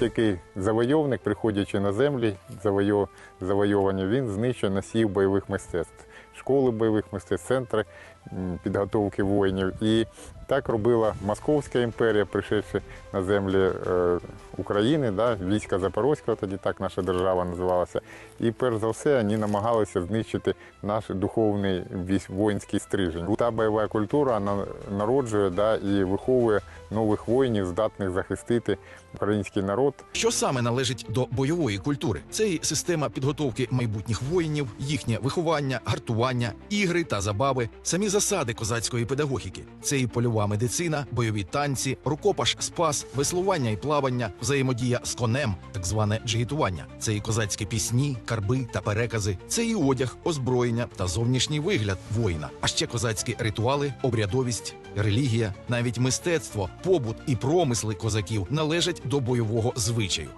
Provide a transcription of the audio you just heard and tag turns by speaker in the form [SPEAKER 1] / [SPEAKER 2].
[SPEAKER 1] Який завойовник, приходячи на землі, завойо- завойовані, він знищує носіїв бойових мистецтв, школи бойових мистецтв, центри підготовки воїнів. І так робила Московська імперія, прийшовши на землі е, України, да, війська Запорозького, тоді так наша держава називалася. І перш за все вони намагалися знищити наш духовний воїнський стрижень. Та бойова культура вона народжує да, і виховує нових воїнів, здатних захистити український народ
[SPEAKER 2] Що саме належить до бойової культури? Це і система підготовки майбутніх воїнів, їхнє виховання, гартування, ігри та забави, самі засади козацької педагогіки. Це і польова медицина, бойові танці, рукопаш, спас, веслування і плавання, взаємодія з конем, так зване джигітування. Це і козацькі пісні, карби та перекази. Це і одяг, озброєння та зовнішній вигляд воїна. А ще козацькі ритуали, обрядовість, релігія, навіть мистецтво, побут і промисли козаків належать до бойового звичаю.